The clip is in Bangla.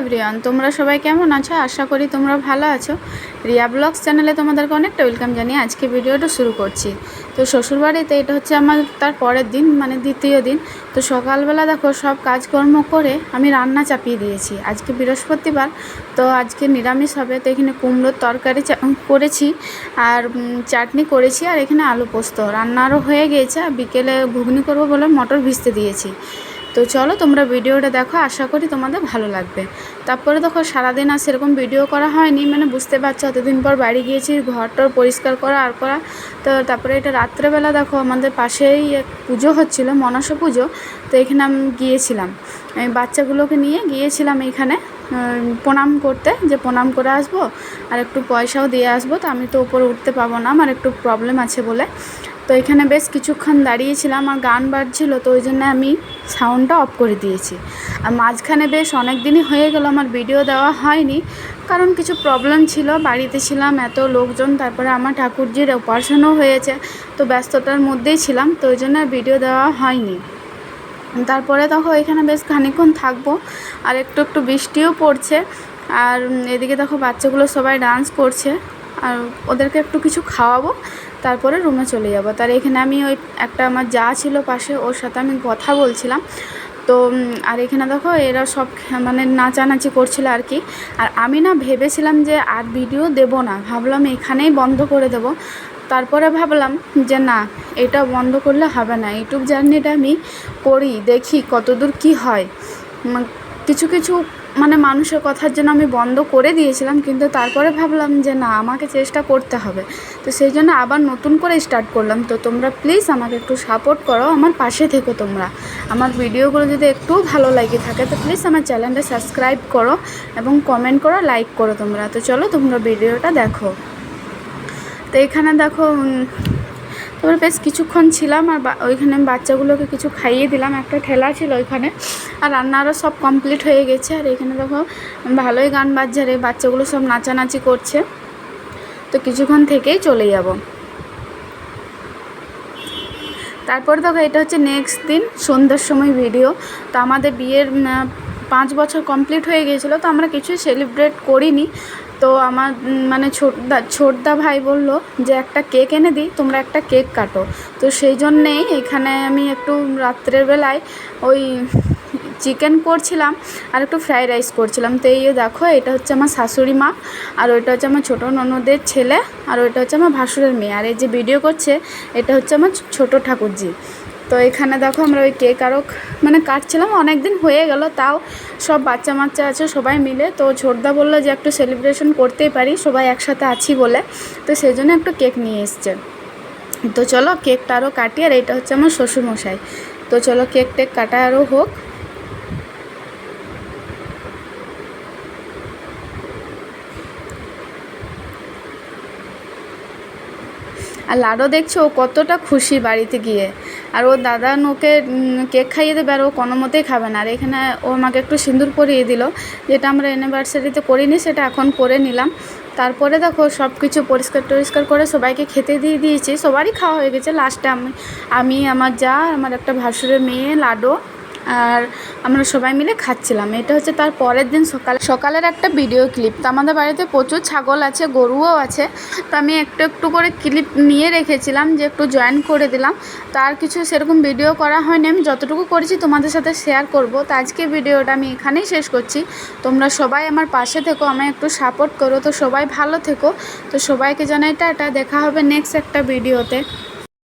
এভরিওয়ান, তোমরা সবাই কেমন আছো? আশা করি তোমরা ভালো আছো। রিয়া ব্লগস চ্যানেলে তোমাদেরকে অনেকটা ওয়েলকাম জানিয়ে আজকে ভিডিওটা শুরু করছি। তো শ্বশুরবাড়িতে এটা হচ্ছে আমার তার পরের দিন মানে দ্বিতীয় দিন। তো সকালবেলা দেখো, সব কাজকর্ম করে আমি রান্না চাপিয়ে দিয়েছি। আজকে বৃহস্পতিবার, তো আজকে নিরামিষ হবে। তো এখানে কুমড়োর তরকারি করেছি আর চাটনি করেছি। আর এখানে আলু পোস্ত। রান্নারও হয়ে গিয়েছে। আর বিকেলে ঘুগনি করব বলে মটর ভিজতে দিয়েছি। তো চলো তোমরা ভিডিওটা দেখো, আশা করি তোমাদের ভালো লাগবে। তারপরে দেখো, সারাদিন আর সেরকম ভিডিও করা হয়নি মানে বুঝতে পারছ অতদিন পর বাড়ি গিয়েছি ঘরটর পরিষ্কার করা, আর করা। তো তারপরে এটা রাত্রেবেলা দেখো, আমাদের পাশেই এক পুজো হচ্ছিল, মনসা পুজো, তো এখানে আমি গিয়েছিলাম। আমি বাচ্চাগুলোকে নিয়ে গিয়েছিলাম এখানে প্রণাম করতে, যে প্রণাম করে আসব, আর একটু পয়সাও দিয়ে আসব, তো আমি তো উপরে উঠতে পাবো না, আমার একটু প্রবলেম আছে বলে। তো এখানে বেশ কিছুক্ষণ দাঁড়িয়েছিলাম আর গান বাজছিল, তো ওই জন্য আমি সাউন্ডটা অফ করে দিয়েছি। আর মাঝখানে বেশ অনেক দিনই হয়ে গেল, আমার ভিডিও দেওয়া হয়নি। কারণ কিছু প্রবলেম ছিল, বাড়িতে ছিলাম এত লোকজন, তারপরে আমার ঠাকুরজির অপারেশনও হয়েছে, তো ব্যস্ততার মধ্যেই ছিলাম, তো ওই জন্য ভিডিও দেওয়া হয়নি। তারপরে দেখো, এখানে বেশ খানিকক্ষণ থাকব, আর একটু একটু বৃষ্টিও পড়ছে, আর এদিকে দেখো, বাচ্চাগুলো সবাই ডান্স করছে, আর ওদেরকে একটু কিছু খাওয়াবো তারপরে রুমে চলে যাব। তার এখানে আমি ওই একটা আমার যা ছিল পাশে, ওর সাথে আমি কথা বলছিলাম। তো আর এখানে দেখো এরা সব মানে নাচানাচি করছিল আর কি। আর আমি না ভেবেছিলাম যে আর ভিডিও দেব না। ভাবলাম এখানেই বন্ধ করে দেব। তারপরে ভাবলাম যে না, এটা বন্ধ করলে হবে না। ইউটিউব জার্নিটা আমি করি, দেখি কতদূর কি হয়। কিছু কিছু মানে মানুষের কথার জন্য আমি বন্ধ করে দিয়েছিলাম, কিন্তু তারপরে ভাবলাম যে না, আমাকে চেষ্টা করতে হবে। তো সেই জন্য আবার নতুন করে স্টার্ট করলাম। তো তোমরা প্লিজ আমাকে একটু সাপোর্ট করো, আমার পাশে থেকো তোমরা। আমার ভিডিওগুলো যদি একটু ভালো লাগে থাকে, তো প্লিজ আমার চ্যানেলটা সাবস্ক্রাইব করো এবং কমেন্ট করো লাইক করো তোমরা। তো চলো তোমরা ভিডিওটা দেখো। তো এখানে দেখো তারপরে বেশ কিছুক্ষণ ছিলাম আর ওইখানে বাচ্চাগুলোকে কিছু খাইয়ে দিলাম। একটা ঠেলা ছিল ওইখানে। আর রান্নারও সব কমপ্লিট হয়ে গেছে। আর এখানে দেখো, ভালোই গান বাজছে এই বাচ্চাগুলো সব নাচানাচি করছে। তো কিছুক্ষণ থেকেই চলে যাব। তারপর দেখো, এটা হচ্ছে নেক্সট দিন, সন্ধ্যার সময় ভিডিও তো আমাদের বিয়ের পাঁচ বছর কমপ্লিট হয়ে গিয়েছিল, তো আমরা কিছুই সেলিব্রেট করিনি। তো আমার মানে ছোটদা ছোটদা ভাই বলল যে, একটা কেক এনে দিই, তোমরা একটা কেক কাটো। তো সেই জন্যেই এখানে আমি একটু রাত্রের বেলায় ওই চিকেন করছিলাম আর একটু ফ্রাইড রাইস করছিলাম। তো এই দেখো, এটা হচ্ছে আমার শাশুড়ি মা আর ওইটা হচ্ছে আমার ছোটো ননদের ছেলে আর ওইটা হচ্ছে আমার ভাসুরের মেয়ে। আর এই যে ভিডিও করছে, এটা হচ্ছে আমার ছোটো ঠাকুরজি। তো এখানে দেখো আমরা ওই কেক আরও মানে কাটছিলাম অনেক দিন হয়ে গেল, তাও সব বাচ্চা মাচ্চা আছে সবাই মিলে। তো ছোটদা বলল যে একটু সেলিব্রেশন করতেই পারি, সবাই একসাথে আছি বলে। তো সেই জন্য একটু কেক নিয়ে এসছে। তো চলো কেকটা আরও কাটি, আর এটা হচ্ছে আমার শ্বশুরমশাই। তো চলো কেক টেক কাটা আরও হোক। আর লাডো দেখছ কতটা খুশি বাড়িতে গিয়ে। আর ও দাদা ওকে কেক খাইয়ে দেবে আর ও কোনো মতেই খাবে না। আর এখানে ও আমাকে একটু সিঁদুর পরিয়ে দিল। যেটা আমরা অ্যানিভার্সারিতে করিনি, সেটা এখন করে নিলাম। তারপরে দেখো সব কিছু পরিষ্কার টরিষ্কার করে সবাইকে খেতে দিয়ে দিয়েছি। সবারই খাওয়া হয়ে গেছে। লাস্টে আমি আমি, আমার যা, আমার একটা ভাসুরের মেয়ে লাডো আর আমরা সবাই মিলে খাচ্ছিলাম। এটা হচ্ছে তার পরের দিন সকাল, সকালের একটা ভিডিও ক্লিপ তো আমাদের বাড়িতে প্রচুর ছাগল আছে, গরুও আছে। তো আমি একটু একটু করে ক্লিপ নিয়ে রেখেছিলাম যে একটু জয়েন করে দিলাম। তার কিছু সেরকম ভিডিও করা হয়নি। আমি যতটুকু করেছি তোমাদের সাথে শেয়ার করব। তো আজকে ভিডিওটা আমি এখানেই শেষ করছি। তোমরা সবাই আমার পাশে থেকো, আমায় একটু সাপোর্ট করো। তো সবাই ভালো থেকো। তো সবাইকে জানাই টাটা। দেখা হবে নেক্সট একটা ভিডিওতে